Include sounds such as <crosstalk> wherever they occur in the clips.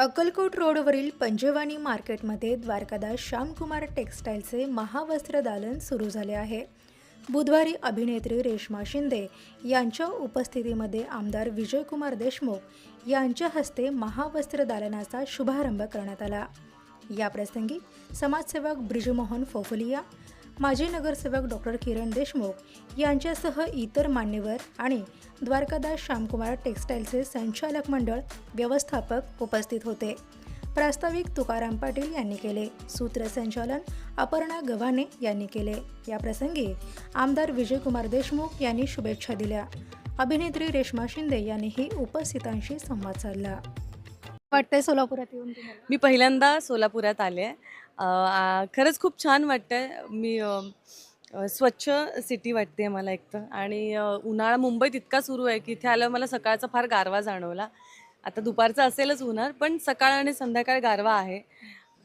अक्कलकोट रोडवरील पंजवानी मार्केटमध्ये द्वारकादास श्यामकुमार टेक्स्टाईलचे महावस्त्र दालन सुरू झाले आहे. बुधवारी अभिनेत्री रेश्मा शिंदे यांच्या उपस्थितीमध्ये आमदार विजयकुमार देशमुख यांच्या हस्ते महावस्त्र दालनाचा शुभारंभ करण्यात आला. याप्रसंगी समाजसेवक ब्रिजमोहन फोफलिया माजी नगरसेवक डॉक्टर किरण देशमुख यांच्यासह इतर मान्यवर आणि द्वारकादास श्यामकुमार टेक्स्टाईलचे संचालक मंडळ व्यवस्थापक उपस्थित होते. प्रास्ताविक तुकाराम पाटील यांनी केले. सूत्रसंचालन अपर्णा गव्हाणे यांनी केले. या प्रसंगी आमदार विजयकुमार देशमुख यांनी शुभेच्छा दिल्या. अभिनेत्री रेश्मा शिंदे यांनीही उपस्थितांशी संवाद साधला. वाटतंय सोलापुरात येऊन तुम्हाला? मी पहिल्यांदा सोलापुरात आले आहे. खरंच खूप छान वाटतंय. मी अ, अ, स्वच्छ सिटी वाटते मला एक तर. आणि अ, उन्हाळा मुंबईत इतका सुरू आहे की इथे आल्यावर मला सकाळचा फार गारवा जाणवला. आता दुपारचं असेलच उन्हाळ पण सकाळ आणि संध्याकाळ गारवा आहे.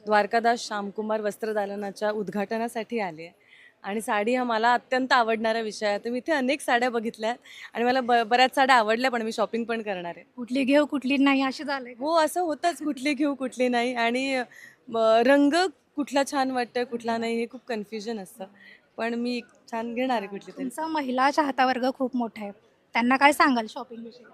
द्वारकादास श्यामकुमार वस्त्रदालनाच्या उद्घाटनासाठी आले आहे. आणि साडी हा मला अत्यंत आवडणारा विषय आहे. तर मी इथे अनेक साड्या बघितल्या आणि मला ब बऱ्याच साड्या आवडल्या पण मी शॉपिंग पण करणार आहे. कुठली घेऊ कुठली नाही अशी झालंय हो असं होतंच. कुठली घेऊ कुठली नाही. आणि म, रंग कुठला छान वाटतं कुठला नाही हे खूप कन्फ्युजन असतं. पण मी छान घेणार आहे कुठली तरी. तुमचा महिला चाहता वर्ग खूप मोठा आहे. त्यांना काय सांगाल शॉपिंग विषयी?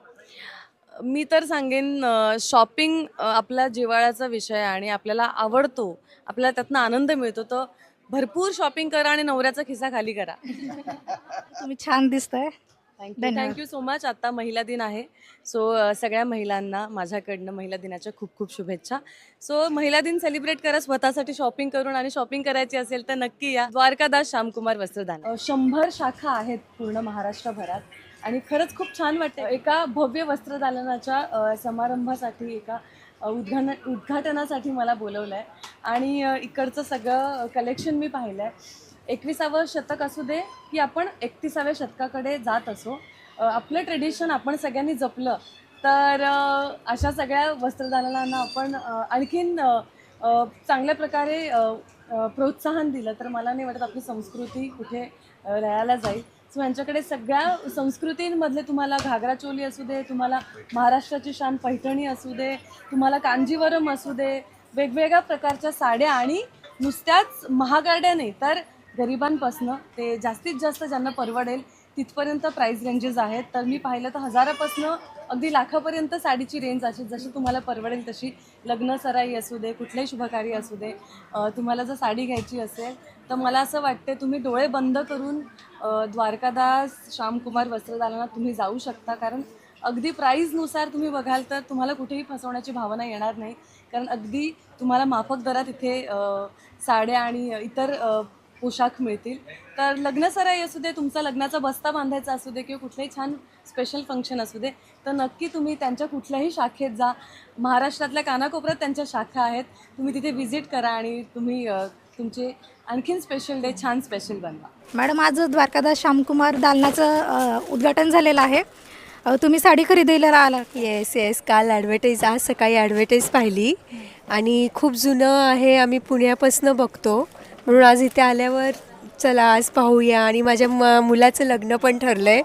मी तर सांगेन शॉपिंग आपला जिव्हाळ्याचा विषय आहे आणि आपल्याला आवडतो. आपल्याला त्यातनं आनंद मिळतो. तर भरपूर शॉपिंग करा आणि नवऱ्याचा खिसा खाली करा. तुम्ही छान दिसताय. थँक्यू धन्यवाद. थँक्यू सो मच आता महिला दिन आहे. सो सगळ्या महिलांना माझ्याकडनं महिला दिनाच्या खूप खूप शुभेच्छा. सो महिला दिन सेलिब्रेट करा. स्वतःसाठी शॉपिंग करून आणि शॉपिंग करायची असेल तर नक्की या. द्वारकादास श्यामकुमार वस्त्रदान. अ, शंभर शाखा आहेत पूर्ण महाराष्ट्रभरात. आणि खरंच खूप छान वाटतं एका भव्य वस्त्रदालनाच्या अ, समारंभासाठी एका उद्घाटन उद्घाटनासाठी मला बोलवलं आहे आणि इकडचं सगळं कलेक्शन मी पाहिलं आहे एकविसावं शतक असू दे की आपण एकतीसाव्या शतकाकडे जात असो आपलं ट्रेडिशन आपण सगळ्यांनी जपलं तर अशा सगळ्या वस्त्रदालनांना आपण आणखीन चांगल्या प्रकारे प्रोत्साहन दिलं तर मला नाही वाटत आपली संस्कृती कुठे अ, जाईल. सो यांच्याकडे सगळ्या संस्कृतींमधले तुम्हाला घागरा चोली असू दे तुम्हाला महाराष्ट्राची शान पैठणी असू दे तुम्हाला कांजीवरम असू दे वेगवेगळ्या प्रकारच्या साड्या आणि नुसत्याच महागाड्या नाही तर गरिबांपासनं ते जास्तीत जास्त ज्यांना परवडेल तिथपर्यंत प्राईस रेंजेस आहेत. तर मी पाहिलं तर हजारापासनं अगदी लाखापर्यंत साडीची रेंज अशी जशी तुम्हाला परवडेल तशी. लग्न सराई असू दे कुठलेही शुभकार्य असू दे तुम्हाला जर साडी घ्यायची असेल तर मला असं वाटते तुम्ही डोळे बंद करून द्वारकादास श्यामकुमार वस्त्रदालनात तुम्ही जाऊ शकता. कारण अगदी प्राईजनुसार तुम्ही बघाल तर तुम्हाला कुठेही फसवण्याची भावना येणार नाही. कारण अगदी तुम्हाला माफक दरात इथे साड्या आणि इतर पोशाख मिळतील. तर लग्न सराई असू दे तुमचा लग्नाचा बस्ता बांधायचा असू दे किंवा कुठलंही छान स्पेशल फंक्शन असू दे तर नक्की तुम्ही त्यांच्या कुठल्याही शाखेत जा. महाराष्ट्रातल्या कानाकोपऱ्यात त्यांच्या शाखा आहेत. तुम्ही तिथे व्हिजिट करा आणि तुम्ही तुमचे आणखीन स्पेशल डे छान स्पेशल बनवा. मॅडम आज द्वारकादास श्यामकुमार दालनाचं उद्घाटन झालेलं आहे. तुम्ही साडी खरेदीला आला. येस येस काल ॲडव्हर्टाईज आज सकाळी ॲडव्हर्टाईज पाहिली. आणि खूप जुनं आहे आम्ही पुण्यापासून बघतो. म्हणून आज इथे आल्यावर चला आज पाहूया. आणि माझ्या म मुलाचं लग्न पण ठरलं आहे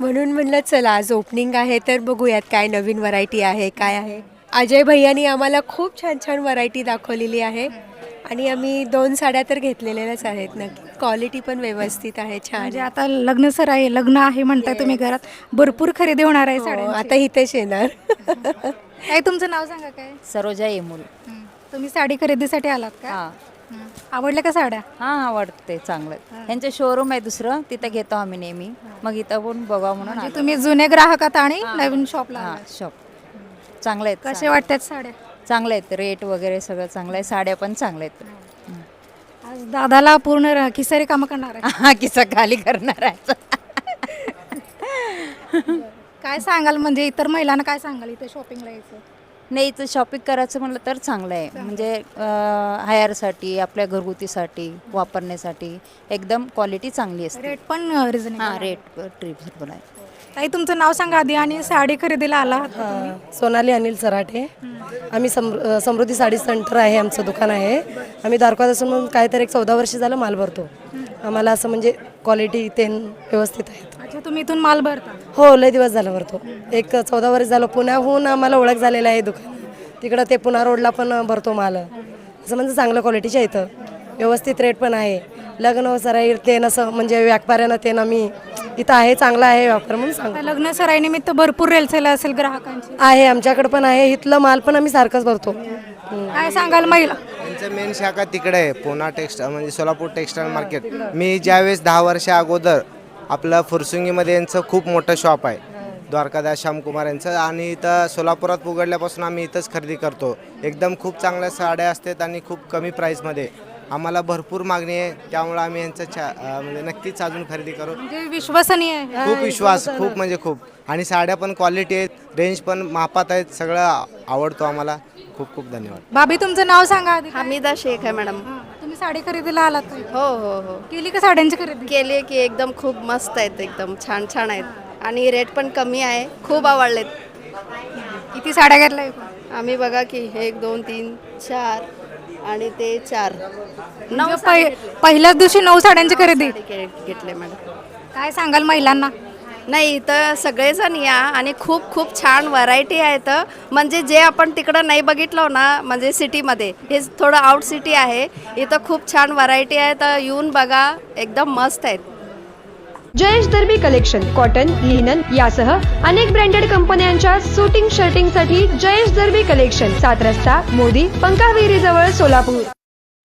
म्हणून म्हणलं चला आज ओपनिंग आहे तर बघूयात काय नवीन व्हरायटी आहे काय आहे. अजय भैयानी आम्हाला खूप छान छान व्हरायटी दाखवलेली आहे. आणि आम्ही दोन साड्या तर घेतलेल्याच आहेत नक्की क्वालिटी पण व्यवस्थित आहे छान. म्हणजे. आता लग्न सर आहे लग्न आहे म्हणताय तुम्ही घरात. भरपूर खरेदी होणार आहे हो, साड्या आता इथेच येणार. <laughs> काय तुमचं नाव सांगा काय? सरोजा येमूल. तुम्ही साडी खरेदीसाठी आलात का? हं. आवडल्या का साड्या? हा आवडते चांगलं यांचं शोरूम आहे दुसरं तिथं घेतो आम्ही नेहमी. मग इथं पण बघा म्हणून म्हणजे आलो. तुम्ही जुने ग्राहक आहात आणि नवीन शॉपला हा आलात. शॉप चांगले आहेत कसे वाटतात साड्या? चांगले आहेत रेट वगैरे सगळं चांगलं आहे साड्या पण चांगल्या आहेत. आज दादाला पूर्ण र- खिसारी कामं करणार आहे. हा किस्सा खाली करणार आहे. <laughs> काय सांगाल म्हणजे इतर महिलांना काय सांगाल इथे शॉपिंगला यायचं? नाही इथं शॉपिंग करायचं म्हणलं तर चांगलं आहे. म्हणजे हायरसाठी आपल्या घरगुतीसाठी वापरण्यासाठी एकदम क्वालिटी चांगली असते. रेट पण रिझनेबल हा रेट ट्रिपल आहे. ताई तुमचं नाव सांगा आधी आणि साडी खरेदीला आला आहात का तुम्ही? सोनाली अनिल सराठे. आम्ही सम समृद्धी साडी सेंटर आहे आमचं दुकान आहे. आम्ही दारकापासून म्हणून काहीतरी एक चौदा वर्ष झालं माल भरतो. आम्हाला असं म्हणजे क्वालिटी ते व्यवस्थित आहेत अच्छा तुम्ही इथून माल भरता? हो लय दिवस झालं भरतो. एक चौदा वर्ष झालं पुण्याहून आम्हाला ओळख झालेला आहे दुकान. तिकडं ते पुन्हा रोडला पण भरतो माल. असं म्हणजे चांगलं क्वालिटीच्या इथं. व्यवस्थित रेट पण आहे. लग्न सराई ते नसं म्हणजे व्यापाऱ्यानं ते ना मी इथं आहे चांगलं आहे व्यापार म्हणून सांग आता लग्न सराईनिमित्त भरपूर रेलसेल असेल ग्राहकांची. आहे आमच्याकडे पण आहे. इथलं माल पण आम्ही सारखंच भरतो. काय सांगाल महिला? त्यांचं मेन शाखा तिकडे आहे पुणा टेक्स्टाईल म्हणजे सोलापूर टेक्स्टाईल मार्केट मी ज्यावेळेस दहा वर्षा अगोदर आपलं फुरसुंगीमध्ये यांचं खूप मोठं शॉप आहे. द्वारकादास श्यामकुमार यांचं. आणि इथं सोलापुरात उघडल्यापासून आम्ही इथंच खरेदी करतो. एकदम खूप चांगल्या साड्या असतात आणि खूप कमी प्राईसमध्ये आम्हाला भरपूर मागणी आहे. त्यामुळे आम्ही यांचं अं, म्हणजे नक्कीच अजून खरेदी करू. म्हणजे विश्वसनीय आहे. खूप विश्वास खूप म्हणजे खूप. आणि साड्या पण क्वालिटी आहेत. रेंज पण मापात आहेत. सगळं आवडतो आम्हाला. खूप खूप धन्यवाद. भाभी तुमचं नाव सांगा आधी. हमीदा शेख आहे मॅडम. साडी खरेदीला आलात? हो हो हो. केली का साड्यांची खरेदी? केली की एकदम खूप मस्त आहेत एकदम छान छान आहेत. आणि रेट पण कमी आहे खूप आवडलेत. किती साड्या घेतल्या? एकूण? आम्ही बघा की हे एक दोन तीन चार आणि ते चार. नऊ म्हणजे साडी पहि- पहिल्याच दिवशी नऊ साड्यांची खरेदी. साडी घे- घेतले मॅडम. काय सांगाल महिलांना? नाही इथं सगळेजण या आणि खूप खूप छान व्हरायटी आहेत म्हणजे जे आपण तिकडं नाही बघितलं ना म्हणजे सिटीमध्ये हे थोडं आउट सिटी आहे. इथं खूप छान व्हरायटी आहे तर येऊन बघा एकदम मस्त आहेत. Jayesh Darbi collection cotton linen यासह अनेक ब्रँडेड कंपन्यांच्या सुटिंग शर्टिंगसाठी जयेश दर्बी कलेक्शन सात रस्ता मोदी पंकाविरी जवळ सोलापूर.